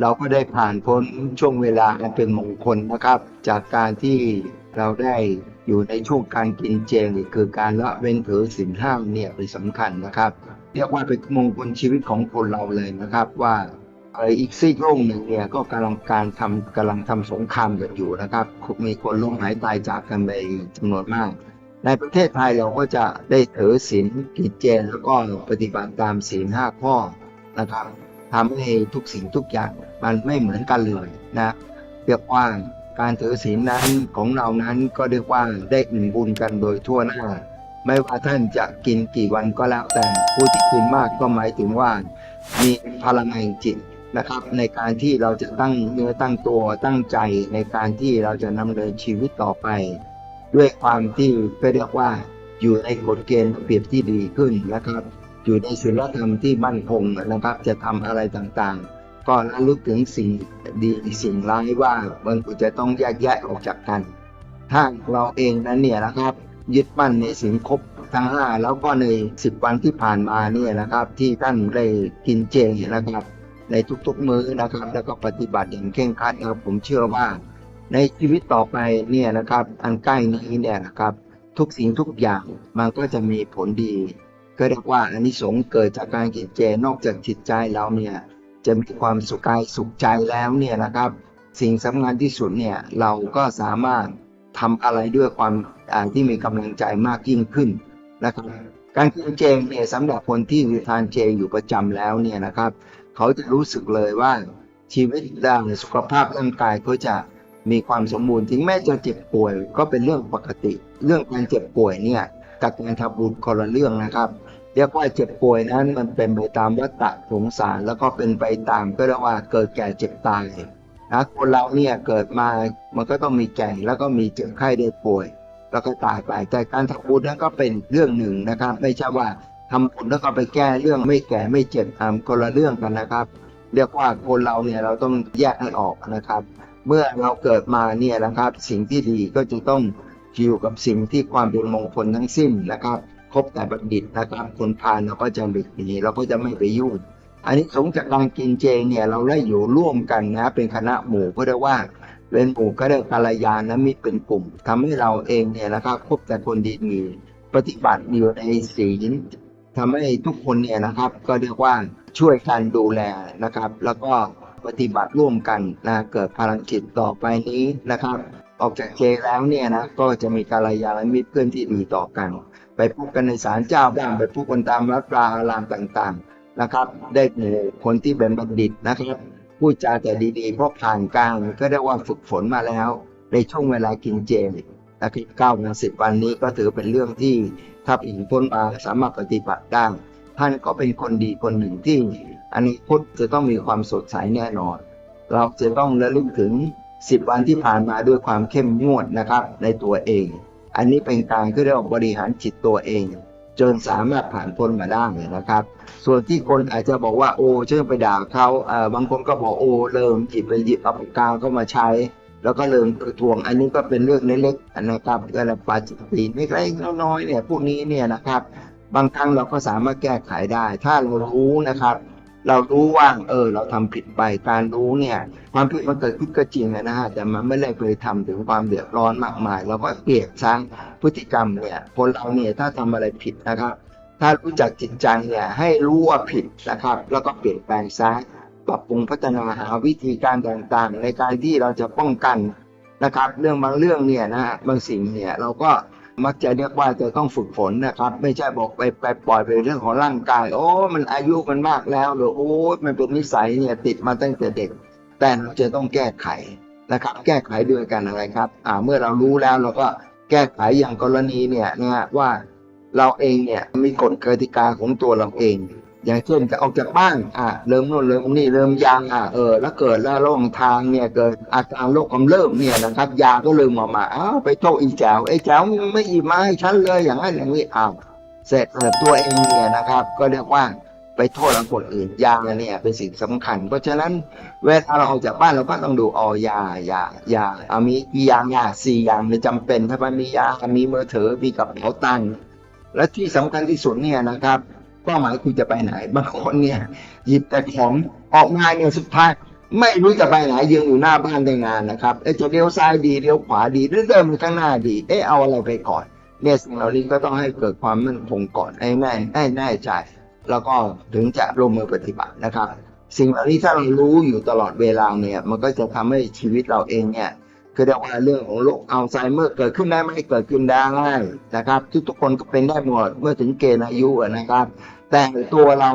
เราก็ได้ผ่านพ้นช่วงเวลาอันเป็นมงคลนะครับ จากการที่เราได้อยู่ในช่วงการกินเจคือการละเว้นถือศีลห้าเนี่ยเป็นสำคัญนะครับ เรียกว่าเป็นมงคลชีวิตของคนเราเลยนะครับว่าอีกซีกโลกหนึ่งเนี่ยก็กำลังการทำกำลังทำสงครามกันอยู่นะครับ มีคนล้มหายตายจากกันไปจำนวนมาก ในประเทศไทยเราก็จะได้ถือศีลกินเจแล้วก็ปฏิบัติตามศีลห้าข้อนะครับ ทำให้ทุกสิ่งทุกอย่างมันไม่เหมือนกันเลยนะเรียกว่าการถือศีลนั้นของเรานั้นก็เรียกว่าได้อิ่มบุญกันโดยทั่วหน้า ไม่ว่าท่านจะกินกี่วันก็แล้วแต่ผู้ที่กินมากก็หมายถึงว่า มีพลังแห่งจิตนะครับ ในการที่เราจะตั้งเนื้อตั้งตัวตั้งใจในการที่เราจะนำเนินชีวิตต่อไป ด้วยความที่เรียกว่าอยู่ในกฎเกณฑ์ระเบียบที่ดีขึ้นนะครับ อยู่ในศีลธรรมที่มั่นคงนะครับ จะทำอะไรต่างๆ ก็ระลึกถึงสิ่งดีสิ่งร้ายว่ามันก็จะต้องแยกแยะออกจากกัน ถ้าเราเองนั้นเนี่ยนะครับ ยึดมั่นในสิ่งครบทั้งห้าแล้วก็ในสิบวันที่ผ่านมาเนี่ยนะครับ ที่ท่านได้กินเจนะครับ ในทุกๆมื้อนะครับ แล้วก็ปฏิบัติอย่างเคร่งครัดนะครับผมเชื่อว่า ในชีวิตต่อไปเนี่ยนะครับ อันใกล้นี้เนี่ยนะครับ ทุกสิ่งทุกอย่างมันก็จะมีผลดี ก็เรียกว่าอานิสงส์เกิดจากการกินเจนอกจากจิตใจเราเนี่ยจะมีความสุขกายสุขใจแล้วเนี่ยนะครับ สิ่งสำคัญที่สุดเนี่ยเราก็สามารถทำอะไรด้วยความที่มีกำลังใจมากยิ่งขึ้นนะครับการกินเจเนี่ยสำหรับคนที่ทานเจอยู่ประจำแล้วเนี่ยนะครับ เขาจะรู้สึกเลยว่าชีวิตด้านสุขภาพร่างกายก็จะมีความสมบูรณ์ถึงแม้จะเจ็บป่วยก็เป็นเรื่องปกติ เรื่องการเจ็บป่วยเนี่ยกับการทำบุญคนละเรื่องนะครับ เรียกว่าเจ็บป่วยนั้นมันเป็นไปตามวัฏฏะสงสารแล้วก็เป็นไปตามก็เรียกว่าเกิดแก่เจ็บตายนะคนเราเนี่ยเกิดมามันก็ต้องมีแก่แล้วก็มีเจ็บไข้ได้ป่วย แล้วก็ตายไปแต่การทำบุญนั้นก็เป็นเรื่องหนึ่งนะครับ ไม่ใช่ว่าทำบุญแล้วก็ไปแก้เรื่องไม่แก่ไม่เจ็บทำคนละเรื่องกันนะครับ เรียกว่าคนเราเนี่ยเราต้องแยกให้ออกนะครับ เมื่อเราเกิดมาเนี่ยนะครับ สิ่งที่ดีก็จะต้องอยู่กับสิ่งที่ความเป็นมงคลทั้งสิ้นนะครับ คบแต่บัณฑิตนะครับคนพาลเราก็จะหลีกหนีเราก็จะไม่ไปยุ่ง อันนี้สงส์จากการกินเจเนี่ยเราได้อยู่ร่วมกันนะ เป็นคณะหมู่ก็เรียกว่าเป็นหมู่ก็เรียกกัลยาณมิตรเป็นกลุ่มทำให้เราเองเนี่ยนะครับคบแต่คนดีๆปฏิบัติอยู่ในศีลทำให้ทุกคนเนี่ยนะครับ ก็เรียกว่าช่วยกันดูแลนะครับ แล้วก็ปฏิบัติร่วมกันนะเกิดพลังจิตต่อไปนี้นะครับ ออกจากเจแล้วเนี่ยนะก็จะมีกัลยาณมิตรเพื่อนที่ดีต่อกัน ไปพบกันในศาลเจ้าบ้างไปพบกันตามวัดปลาอารามต่างๆนะครับ ได้หมู่คนที่เป็นบัณฑิตนะครับพูดจาแต่ดีๆ เพราะผ่านการก็ได้ว่าฝึกฝนมาแล้ว ในช่วงเวลากินเจนะครับเก้าวันสิบวันนี้ก็ถือเป็นเรื่องที่ถ้าผิงพ้นมาสามารถปฏิบัติได้ท่านก็เป็นคนดีคนหนึ่งที่อันนี้พุทธจะต้องมีความสดใสแน่นอน เราจะต้องระลึกถึงสิบวันที่ผ่านมาด้วยความเข้มงวดนะครับในตัวเอง อันนี้เป็นการที่เรียกว่าบริหารจิตตัวเอง จนสามารถผ่านพ้นมาได้เลยนะครับ ส่วนที่คนอาจจะบอกว่าโอ้เชื่อไปด่าเขาเอ่อบางคนก็บอกโอ้เริ่มหยิบไปหยิบเอาปากกาเข้ามาใช้ แล้วก็เริ่มทวง อันนี้ก็เป็นเรื่องเล็กๆนะครับก็ละปาจิตตีนเล็กๆน้อยๆเนี่ยพวกนี้เนี่ยนะครับ บางครั้งเราก็สามารถแก้ไขได้ ถ้าเรารู้นะครับ เรารู้ว่าเออ เราทำผิดไปการรู้เนี่ย ความผิดมันเกิดขึ้นก็จริงนะฮะแต่มันไม่ได้เคยทำถึงความเดือดร้อนมากมาย เราก็เปลี่ยนช้างพฤติกรรมเนี่ยคนเราเนี่ยถ้าทำอะไรผิดนะครับ ถ้ารู้จักจิตใจเนี่ยให้รู้ว่าผิดนะครับ แล้วก็เปลี่ยนแปลงซะปรับปรุงพัฒนาหาวิธีการต่างๆ ในการที่เราจะป้องกันนะครับ เรื่องบางเรื่องเนี่ยนะฮะบางสิ่งเนี่ยเราก็ มักจะเรียกว่าจะต้องฝึกฝนนะครับ ไม่ใช่บอกไปไปปล่อยไปเรื่องของร่างกาย โอ้มันอายุมันมากแล้วหรือโอ้มันเป็นนิสัยเนี่ยติดมาตั้งแต่เด็ก แต่เราจะต้องแก้ไขนะครับ แก้ไขด้วยกันอะไรครับ อ่าเมื่อเรารู้แล้วเราก็แก้ไขอย่างกรณีเนี่ยนะว่าเราเองเนี่ยมีกฎกติกาของตัวเราเอง อย่างเช่นจะออกจากบ้านอะเริ่มโน่นเริ่มนี่เริ่มยางอะเออแล้วเกิดแล้วระหว่างทางเนี่ยเกิดอาการโรคกำเริบเนี่ยนะครับ ยาก็ลืมออกมาอ้าวไปโทษอีแจวไอ้แจวไม่หยิบมาให้ฉันเลยอย่างนั้นอย่างนี้อ้าวเสร็จเออตัวเองเนี่ยนะครับ ก็เรียกว่าไปโทษคนอื่นยาเนี่ยเป็นสิ่งสำคัญ เพราะฉะนั้นเวลาเราออกจากบ้านเราก็ต้องดูอ๋อยายายาเอามีกี่ยางยาสี่อย่างเนี่ยจำเป็น ถ้ามันมียามีมือถือมีกระเป๋าตังค์และที่สำคัญที่สุดเนี่ยนะครับ เป้าหมายคุณจะไปไหน บางคนเนี่ย หยิบแต่ของออกมาเนี่ยสุดท้ายไม่รู้จะไปไหนยืนอยู่หน้าบ้านได้งานนะครับเอ๊ะจะเลี้ยวซ้ายดีเลี้ยวขวาดีหรือเดินไปข้างหน้าดี เอ๊ะเอาอะไรไปก่อนเนี่ยสิ่งเหล่านี้ก็ต้องให้เกิดความมั่นคงก่อนให้แน่ให้แน่ใจแล้วก็ถึงจะลงมือปฏิบัตินะครับ สิ่งเหล่านี้ถ้าเรารู้อยู่ตลอดเวลาเนี่ย มันก็จะทำให้ชีวิตเราเองเนี่ย คือเรียกว่าเรื่องของโรคอัลไซเมอร์เกิดขึ้นได้ไหมเกิดขึ้นได้นะครับทุกๆคนก็เป็นได้หมดเมื่อถึงเกณฑ์อายุนะครับ แต่ตัวเรา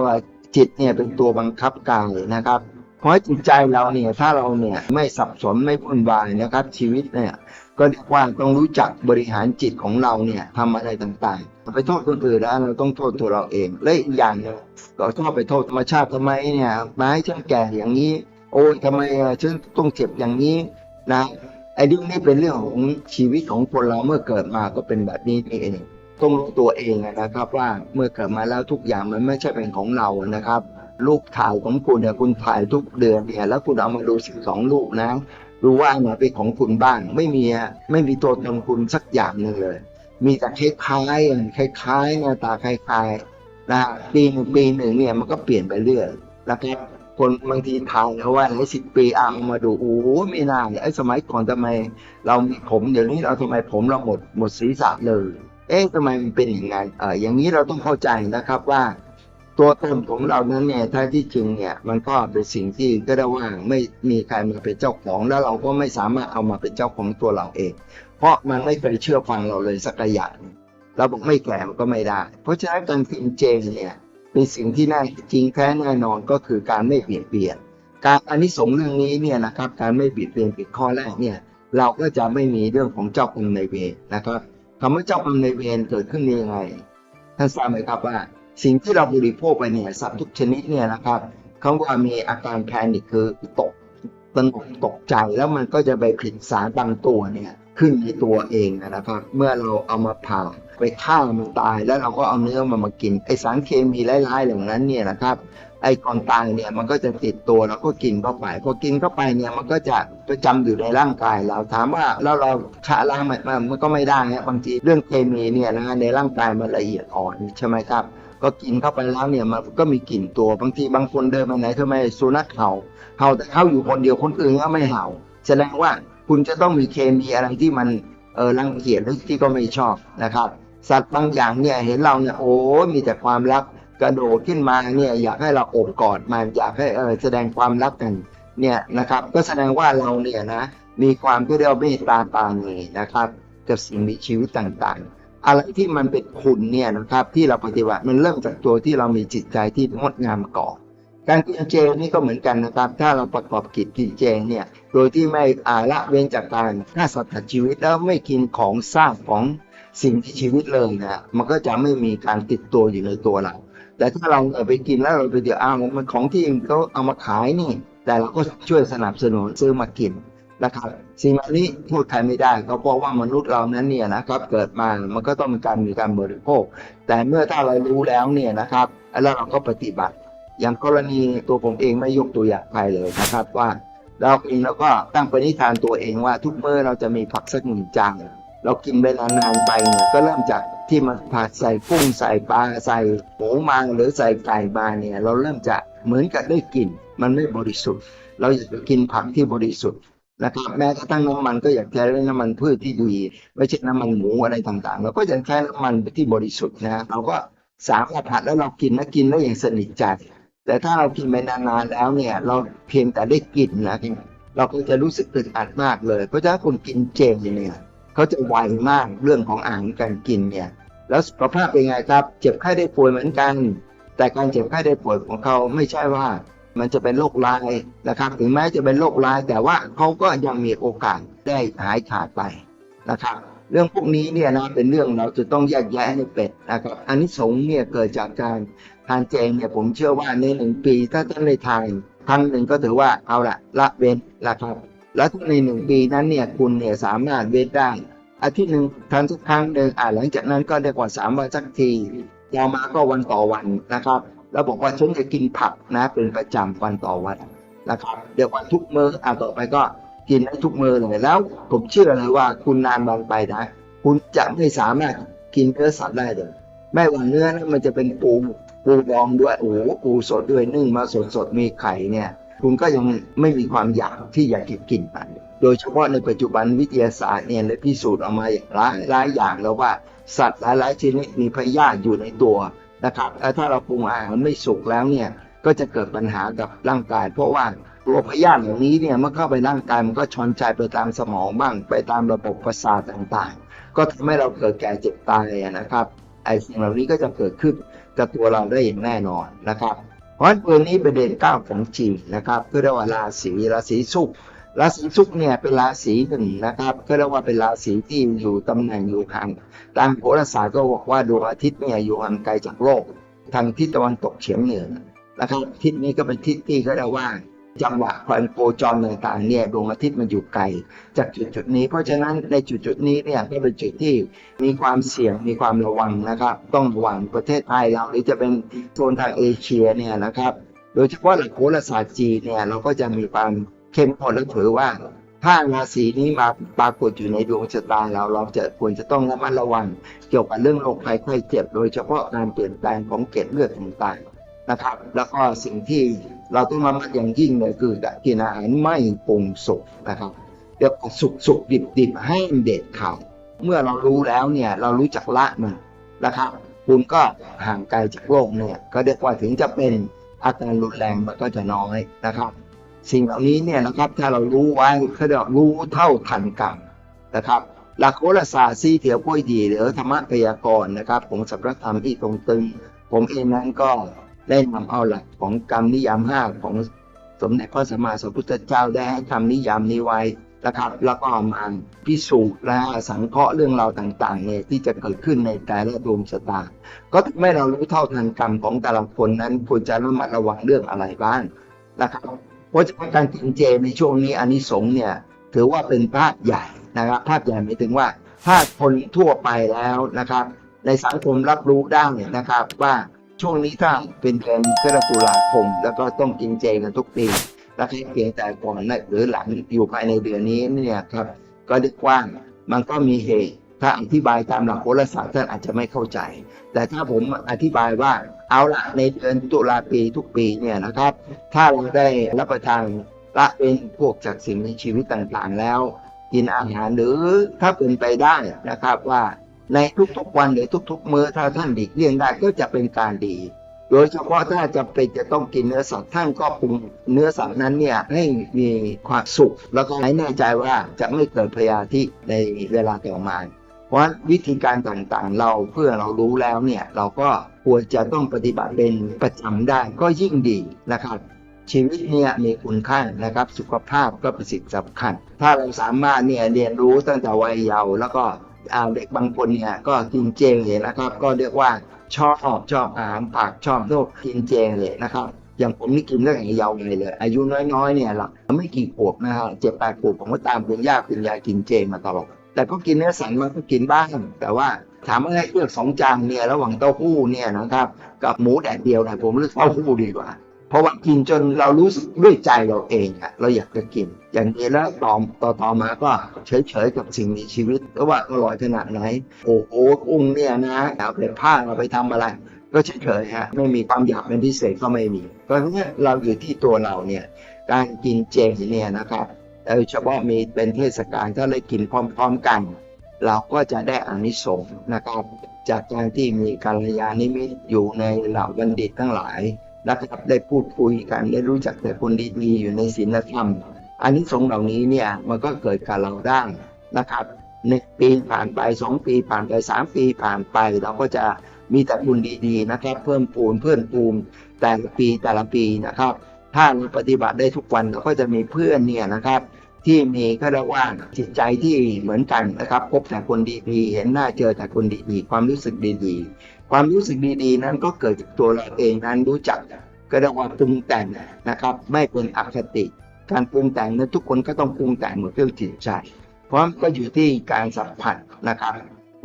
จิตเนี่ยเป็นตัวบังคับกายนะครับ เพราะจิตใจเราเนี่ยถ้าเราเนี่ยไม่สับสนไม่วุ่นวายนะครับ ชีวิตเนี่ยก็เรียกว่าต้องรู้จักบริหารจิตของเราเนี่ยทำอะไรต่างๆ ไปโทษคนอื่นแล้วเราต้องโทษตัวเราเอง และอีกอย่างหนึงเราชอบไปโทษธรรมชาติทำไมเนี่ยไม้ฉันแก่อย่างนี้ โอ้ยทำไมฉันต้องเจ็บอย่างนี้นะ ไอ้เรื่องนี้เป็นเรื่องของชีวิตของคนเราเมื่อเกิดมาก็เป็นแบบนี้นี่เอง ต้องรู้ตัวเองนะครับ ว่าเมื่อเกิดมาแล้วทุกอย่างมันไม่ใช่เป็นของเรานะครับรูปถ่ายของคุณเนี่ยคุณถ่ายทุกเดือนเนี่ยแล้วคุณเอามาดูสิบสองรูปนะรู้ว่าอันไหนเป็นของคุณบ้าง ไม่มีไม่มีตัวตนคุณสักอย่างหนึ่งเลย มีแต่คล้ายๆคล้ายๆหน้าตาคล้ายๆนะปีหนึ่งปีหนึ่งเนี่ยมันก็เปลี่ยนไปเรื่อยนะครับ คนบางทีทายเขาว่าหลายสิบปีอะเอามาดูโอ้ไม่น่าไอ้สมัยก่อนทำไม เรามีผมเดี๋ยวนี้เราทำไมผมเราหมดหมดศีรษะเลย เอ๊ะทำไมมันเป็นอย่างไงเอออย่างนี้เราต้องเข้าใจนะครับว่า ตัวตนของเรานั้นเนี่ยถ้าที่จริงเนี่ยมันก็เป็นสิ่งที่ก็ได้ว่าไม่มีใครมาเป็นเจ้าของแล้วเราก็ไม่สามารถเอามาเป็นเจ้าของตัวเราเอง เพราะมันไม่เคยเชื่อฟังเราเลยสักอย่างหนึ่งเราบอกไม่แก่มันก็ไม่ได้ เพราะฉะนั้นการกินเจเนี่ย เป็นสิ่งที่น่าจริงแท้แน่นอนก็คือการไม่เบียดเบียน การอันนี้สงส์เรื่องนี้เนี่ยนะครับการไม่เบียดเบียนเป็นข้อแรกเนี่ยเราก็จะไม่มีเรื่องของเจ้ากรรมนายเวรนะครับคำว่าเจ้ากรรมนายเวรเกิดขึ้นยังไงท่านทราบไหมครับว่า สิ่งที่เราบริโภคไปเนี่ยสัตว์ทุกชนิดเนี่ยนะครับเขาว่ามีอาการแพนิคคือตกตระหนกตกใจแล้วมันก็จะไปผลิตสารบางตัวเนี่ยขึ้นในตัวเองนะครับ เมื่อเราเอามาผ่า ไปฆ่ามันตายแล้วเราก็เอาเนื้อมันมากินไอสารเคมีร้ายๆเหล่านั้นเนี่ยนะครับไอก่อนตายเนี่ยมันก็จะติดตัวแล้วก็กินเข้าไปพอกินเข้าไปเนี่ยมันก็จะประจำอยู่ในร่างกายเราถามว่าแล้วเราชะล้างมันมันก็ไม่ได้นะบางทีเรื่องเคมีเนี่ยนะในร่างกายมันละเอียดอ่อนใช่ไหมครับ ก็กินเข้าไปแล้วเนี่ยมันก็มีกลิ่นตัวบางทีบางคนเดินมาไหนทำไมสุนัขเห่าเห่าแต่เขาอยู่คนเดียวคนอื่นก็ไม่เห่า แสดงว่าคุณจะต้องมีเคมีอะไรที่มันเออรังเกียจหรือที่ก็ไม่ชอบนะครับ สัตว์บางอย่างเนี่ยเห็นเราเนี่ยโอ้มีแต่ความรักกระโดดขึ้นมาเนี่ยอยากให้เราโอบกอดมันอยากให้เออแสดงความรักกันเนี่ยนะครับ ก็แสดงว่าเราเนี่ยนะมีความที่เรียกว่าเมตตาปาณีนะครับกับสิ่งมีชีวิตต่างๆ อะไรที่มันเป็นคุณเนี่ยนะครับที่เราปฏิบัติมันเริ่มจากตัวที่เรามีจิตใจที่งดงามก่อนการกินเจนี่ก็เหมือนกันนะครับ ถ้าเราประกอบกิจกินเจเนี่ย โดยที่ไม่อาละเว้นจากการฆ่าสัตว์ตัดชีวิตแล้วไม่กินของซากของ สิ่งที่ชีวิตเลยนะมันก็จะไม่มีการติดตัวอยู่ในตัวเรา แต่ถ้าเราเอาไปกินแล้วเราไปเดี๋ยวอ้าวมันของที่เขาเอามาขายนี่ แต่เราก็ช่วยสนับสนุนซื้อมากินนะครับสิ่งเหล่านี้พูดใครไม่ได้ก็เพราะว่ามนุษย์เรานั้นเนี่ยนะครับเกิดมามันก็ต้องมีการมีการบริโภค แต่เมื่อถ้าเรารู้แล้วเนี่ยนะครับแล้วเราก็ปฏิบัติ อย่างกรณีตัวผมเองไม่ยกตัวอย่างใครเลยนะครับว่าเราเองเราก็ตั้งปณิธานตัวเองว่าทุกเมื่อเราจะมีผักสักหนึ่งจาน เรากินไปนานไปเนี่ยก็เริ่มจากที่มันผัดใส่กุ้งใส่ปลาใส่หมูมาหรือใส่ไก่มาเนี่ยเราเริ่มจะเหมือนกับได้กลิ่นมันไม่บริสุทธิ์ เราอยากจะกินผักที่บริสุทธิ์นะครับแม้กระทั่งน้ำมันก็อยากใช้น้ำมันพืชที่ดีไม่ใช่น้ำมันหมูอะไรต่างๆเราก็จะใช้น้ำมันที่บริสุทธิ์นะเราก็สามารถผัดแล้วเรากินแล้วกินแล้วอย่างสนิทใจแต่ถ้าเรากินไปนานๆแล้วเนี่ย เราเพียงแต่ได้กลิ่นนะเราก็จะรู้สึกอึดอัดมากเลย เพราะฉะนั้นคนกินเจเนี่ย เขาจะไวมากเรื่องของอาหารการกินเนี่ยแล้วสุขภาพเป็นไงครับ เจ็บไข้ได้ป่วยเหมือนกัน แต่การเจ็บไข้ได้ป่วยของเขาไม่ใช่ว่ามันจะเป็นโรคร้ายนะครับ ถึงแม้จะเป็นโรคร้ายแต่ว่าเขาก็ยังมีโอกาสได้หายขาดไปนะครับ เรื่องพวกนี้เนี่ยนะเป็นเรื่องเราจะต้องแยกแยะให้เป็นนะครับอันนี้สงส์เนี่ยเกิดจากการทานเจเนี่ยผมเชื่อว่าในหนึ่งปีถ้าท่านได้ทานครั้งหนึ่งก็ถือว่าเอาละละเว้นนะครับ แล้วทุกในหนึ่งปีนั้นเนี่ยคุณเนี่ยสามารถเว้นได้อาทิตย์หนึ่งทานทุกครั้งหนึ่งอ่าหลังจากนั้นก็ได้กว่าสามวันสักทีต่อมาก็วันต่อวันนะครับ แล้วบอกว่าฉันจะกินผักนะเป็นประจำวันต่อวันนะครับเดี๋ยววันทุกมื้ออ่าต่อไปก็กินได้ทุกมื้อเลยแล้ว ผมเชื่อเลยว่าคุณนานวันไปนะ คุณจะไม่สามารถกินเนื้อสัตว์ได้เลยไม่ว่าเนื้อนั้นมันจะเป็นปูปูดองด้วยโอ้โหปูสดด้วยนึ่งมาสดสดมีไข่เนี่ย คุณก็ยังไม่มีความอยากที่อยากกินมันโดยเฉพาะในปัจจุบันวิทยาศาสตร์เนี่ยได้พิสูจน์ออกมาอย่างหลายหลายอย่างแล้วว่าสัตว์หลายๆชนิดมีพยาธิอยู่ในตัวนะครับแล้วถ้าเราปรุงอาหารไม่สุกแล้วเนี่ยก็จะเกิดปัญหากับร่างกาย เพราะว่าตัวพยาธิเหล่านี้เนี่ยเมื่อเข้าไปร่างกายมันก็ชอนใจไปตามสมองบ้าง ไปตามระบบประสาทต่างๆ ก็ทำให้เราเกิดแก่เจ็บตายนะครับไอ้สิ่งเหล่านี้ก็จะเกิดขึ้นกับตัวเราได้อย่างแน่นอนนะครับ เพราะฉะนั้นตัวนี้เป็นเด่นเก้าของจีนนะครับก็เรียกว่าราศีราศีสุขราศีสุขเนี่ยเป็นราศีหนึ่งนะครับก็เรียกว่าเป็นราศีที่อยู่ตำแหน่งอยู่ห่างตามโหราศาสตร์ก็บอกว่าดวงอาทิตย์เนี่ยอยู่ห่างไกลจากโลก ทางทิศตะวันตกเฉียงเหนือนะครับทิศนี้ก็เป็นทิศที่เขาเรียกว่า จังหวะความโคจรต่างๆเนี่ยดวงอาทิตย์มันอยู่ไกลจากจุดจุดๆนี้ เพราะฉะนั้นในจุดจุดๆนี้เนี่ยก็เป็นจุดที่มีความเสี่ยงมีความระวังนะครับ ต้องระวังประเทศไทยเราหรือจะเป็นโซนทางเอเชียเนี่ยนะครับ โดยเฉพาะหลักโหราศาสตร์จีนเนี่ยเราก็จะมีความเข้มข้นและถือว่าถ้าราศีนี้มาปรากฏอยู่ในดวงชะตาเราเราจะควรจะต้องระมัดระวัง เกี่ยวกับเรื่องโรคภัยไข้เจ็บ โดยเฉพาะการเปลี่ยนแปลงของเกล็ดเลือดต่างๆ นะครับ แล้วก็สิ่งที่เราต้องระมัดอย่างยิ่งเลยคือการกินอาหารไม่ปรุงสุกนะครับเดี๋ยวสุกสุกดิบดิบให้เด็ดขาดเมื่อเรารู้แล้วเนี่ยเรารู้จักละมันนะครับ คุณก็ห่างไกลจากโรคเนี่ยก็เรียกว่าถึงจะเป็นอาการรุนแรงมันก็จะน้อยนะครับ สิ่งเหล่านี้เนี่ยนะครับถ้าเรารู้ไว้เขาเรียกว่ารู้เท่าทันกรรมนะครับหลักโหราศาสตร์ซีเถียวกล้วยดีหรือธรรมะพยากรณ์นะครับ ผมสำนักธรรมที่ตรงตึง ผมเองนั้นก็ ได้นำเอาหลักของกรรมนิยามห้าของสมเด็จพระสัมมาสัมพุทธเจ้าได้ให้ทำนิยามนี้ไว้นะครับ แล้วก็มาพิสูจน์และสังเคราะห์เรื่องราวต่างๆเนี่ยที่จะเกิดขึ้นในแต่ละดวงชะตา ก็ทำให้เรารู้เท่าทันกรรมของแต่ละคนนั้นควรจะระมัดระวังเรื่องอะไรบ้างนะครับเพราะฉะนั้นการกินเจในช่วงนี้อานิสงส์เนี่ยถือว่าเป็นภาพใหญ่นะครับ ภาพใหญ่หมายถึงว่าถ้าคนทั่วไปแล้วนะครับ ในสังคมรับรู้ได้นะครับว่า ช่วงนี้ถ้าเป็นเดือนกรกฎาคม แล้วก็ต้องกินเจกันทุกปีและเพียงแต่ก่อนหรือหลังอยู่ภายในเดือนนี้เนี่ยครับก็เรียกว่างมันก็มีเหตุ ถ้าอธิบายตามหลักโหราศาสตร์ท่านอาจจะไม่เข้าใจ แต่ถ้าผมอธิบายว่าเอาละในเดือนตุลาปีทุกปีเนี่ยนะครับ ถ้าเราได้รับประทานละเป็นพวกจากสิ่งมีชีวิตต่างๆแล้ว กินอาหารหรือถ้าเป็นไปได้นะครับว่า ในทุกๆวันหรือทุกๆมื้อถ้าท่านหลีกเลี่ยงได้ก็จะเป็นการดี โดยเฉพาะถ้าจะเป็นจะต้องกินเนื้อสัตว์ท่านก็ปรุงเนื้อสัตว์นั้นเนี่ยให้มีความสุข แล้วก็ให้แน่ใจว่าจะไม่เกิดพยาธิในเวลาต่อมาเพราะวิธีการต่างๆ เราเพื่อเรารู้แล้วเนี่ยเราก็ควรจะต้องปฏิบัติเป็นประจำได้ก็ยิ่งดีนะครับชีวิตเนี่ยมีคุณค่านะครับ สุขภาพก็เป็นสิ่งสำคัญ ถ้าเราสามารถเนี่ยเรียนรู้ตั้งแต่วัยเยาว์แล้วก็ เด็กบางคนเนี่ยก็กินเจเลยนะครับ ก็เรียกว่าชอบชอบอาหารผักชอบโรคกินเจเลยนะครับอย่างผมนี่กินตั้งแต่เยาว์เลยเลย อายุน้อยๆเนี่ยหลักไม่กี่ขวบนะครับเจ็ดแปดขวบผมก็ตามคุณย่าคุณยายกินเจมาตลอดแต่ก็กินเนื้อสันมันก็กินบ้างแต่ว่าถามว่าเลือกสองจานเนี่ยระหว่างเต้าหู้เนี่ยนะครับ กับหมูแดดเดียวเนี่ยผมเลือกเต้าหู้ดีกว่า ราะว่ากินจนเรารู้สึกด้วยใจเราเองอะเราอยากจะกิน อย่างนี้แล้วต่อต่อต่อมาก็เฉยๆกับสิ่งมีชีวิตก็ว่าอร่อยขนาดไหน โอ้โหกุ้งเนี่ยนะเอาไปลือกผ้าเราไปทำอะไร ก็เฉยๆฮะไม่มีความอยากเป็นพิเศษก็ไม่มีเพราะฉะนั้นเราอยู่ที่ตัวเราเนี่ยการกินเจเนี่ยนะครับโดยเฉพาะมีเป็นเทศกาลถ้าได้กินพร้อม ๆกัน เราก็จะได้อานิสงส์นะครับจากการที่มีกัลยาณมิตรอยู่ในเหล่าบัณฑิตทั้งหลาย นะครับ ได้พูดคุยกันได้รู้จักแต่คนดีๆอยู่ในศีลธรรม อันนี้สงเหล่านี้เนี่ยมันก็เกิดกับเราได้นะครับหนึ่งปีผ่านไปสองปีผ่านไปสามปีผ่านไป เราก็จะมีแต่บุญดีๆนะครับ เพิ่มปูนเพิ่มปูนแต่ละปีแต่ละปีนะครับ ถ้าเราปฏิบัติได้ทุกวันเราก็จะมีเพื่อนเนี่ยนะครับ ที่มีก็เรียกว่าจิตใจที่เหมือนกันนะครับพบแต่คนดีๆเห็นหน้าเจอแต่คนดีๆความรู้สึกดีๆ ความรู้สึกดีๆ นั้นก็เกิดจากตัวเราเองนั้นรู้จักก็เรียกว่าปรุงแต่งนะครับ ไม่เป็นอคติ การปรุงแต่งนั้นทุกคนก็ต้องปรุงแต่งหมดเรื่องจิตใจ เพราะมันก็อยู่ที่การสัมผัสนะครับ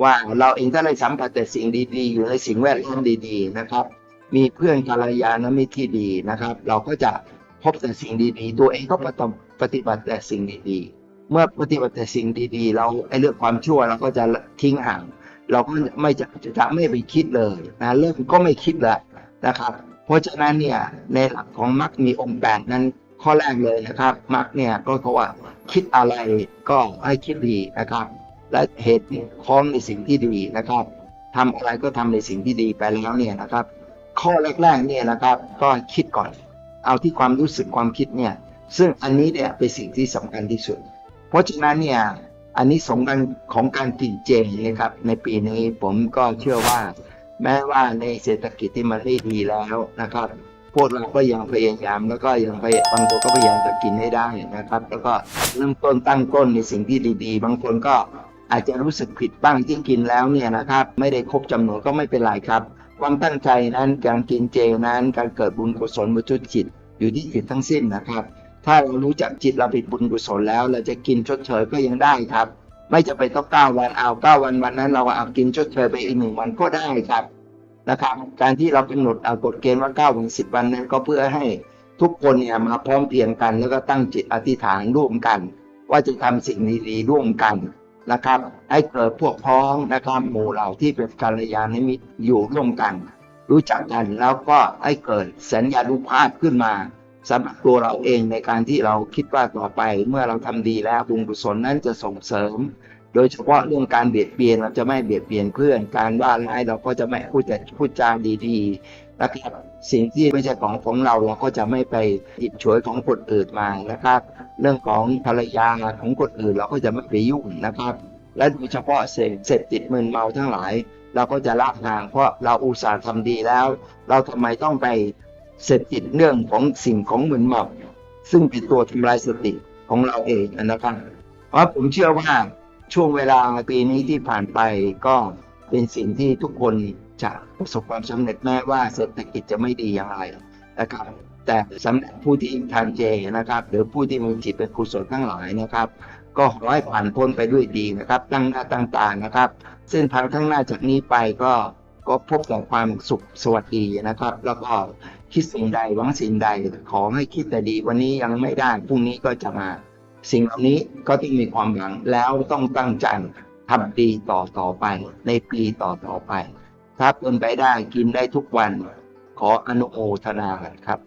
ว่าเราเองถ้าได้สัมผัสแต่สิ่งดีๆ อยู่ในสิ่งแวดล้อมดีๆนะครับ มีเพื่อนกัลยาณมิตรที่ดีนะครับ เราก็จะพบแต่สิ่งดีๆ ตัวเองก็ประต ปฏิบัติแต่สิ่งดีๆ เมื่อปฏิบัติแต่สิ่งดีๆ เราไอ้เรื่องความชั่วเราก็จะทิ้งห่าง เราก็ไม่จะจะไม่ไปคิดเลยนะเริ่มก็ไม่คิดแล้วนะครับ เพราะฉะนั้นเนี่ยในหลักของมรรคมีองค์แปดนั้นข้อแรกเลยนะครับมักเนี่ยก็เพราะว่าคิดอะไรก็ให้คิดดีนะครับ และเหตุคล้องในสิ่งที่ดีนะครับทำอะไรก็ทำในสิ่งที่ดีไปแล้วเนี่ยนะครับ ข้อแรกๆเนี่ยนะครับ ก็คิดก่อน เอาที่ความรู้สึกความคิดเนี่ย ซึ่งอันนี้เนี่ยเป็นสิ่งที่สำคัญที่สุด เพราะฉะนั้นเนี่ยอันนี้สงกันของการกินเจนะครับในปีนี้ผมก็เชื่อว่า แม้ว่าในเศรษฐกิจที่มันไม่ดีแล้วนะครับ พวกเราก็ยังพยายามแล้วก็ยังพยบางคนก็พยายามจะกินให้ได้นะครับ แล้วก็เริ่มต้นตั้งต้นในสิ่งที่ดีๆ บางคนก็อาจจะรู้สึกผิดบ้างที่กินแล้วเนี่ยนะครับ ไม่ได้ครบจำนวนก็ไม่เป็นไรครับ ความตั้งใจนั้นการกินเจนั้นการเกิดบุญกุศลบุญจุจิตอยู่ที่จิตทั้งสิ้นนะครับ ถ้าเรารู้จักจิตเราเป็นบุญกุศลแล้ว เราจะกินชดเชยก็ยังได้ครับ ไม่จะไปต้องเก้าวันเอาเก้าวันวันนั้น เราเอากินชดเชยไปอีกหนึ่งวันก็ได้ครับนะครับ การที่เรากำหนดเอากฎเกณฑ์ว่าเก้าถึงสิบวันนั้นก็เพื่อให้ทุกคนเนี่ยมาพร้อมเพียงกัน แล้วก็ตั้งจิตอธิษฐานร่วมกัน ว่าจะทำสิ่งดีๆร่วมกันนะครับ ให้เกิดพวกพ้องนะครับหมู่เหล่าที่เป็นกัลยาณมิตรอยู่ร่วมกัน รู้จักกันแล้วก็ให้เกิดสัญญานุภาพขึ้นมา สำหรับตัวเราเองในการที่เราคิดว่าต่อไป เมื่อเราทำดีแล้วบุญกุศลนั้นจะส่งเสริม โดยเฉพาะเรื่องการเบียดเบียนเราจะไม่เบียดเบียนเพื่อน การว่าร้ายเราก็จะไม่พูดแต่พูดจาดีๆนะครับสิ่งที่ไม่ใช่ของของเราเราก็จะไม่ไปหยิบฉวยของคนอื่นมานะครับ เรื่องของภรรยาของคนอื่นเราก็จะไม่ไปยุ่งนะครับ และโดยเฉพาะเสพเสพติดมึนเมาทั้งหลาย เราก็จะละทางเพราะเราอุตส่าห์ทำดีแล้ว เราทำไมต้องไป เสพติดเรื่องของสิ่งของเหมึนเมาซึ่งเป็นตัวทำลายสติของเราเองนะครับเพราะผมเชื่อว่าช่วงเวลาปีนี้ที่ผ่านไปก็เป็นสิ่งที่ทุกคนจะประสบความสำเร็จแม้ว่าเศรษฐกิจจะไม่ดีอย่างไรนะครับ แต่สำหรับผู้ที่ทานเจนะครับ หรือผู้ที่มีจิตเป็นกุศลทั้งหลายนะครับ ก็ขอให้ผ่านพ้นไปด้วยดีนะครับ ตั้งหน้าตั้งตานะครับ เส้นทางข้างหน้าจากนี้ไปก็ ก็พบแต่ความสุขสวัสดีนะครับ แล้วก็คิดสิ่งใดหวังสิ่งใด ขอให้คิดแต่ดี วันนี้ยังไม่ได้พรุ่งนี้ก็จะมา สิ่งเหล่านี้ก็ต้องมีความหวังแล้วต้องตั้งใจทำดีต่อต่อไป ในปีต่อต่อไป ถ้าเป็นไปได้กินได้ทุกวัน ขออนุโมทนาครับ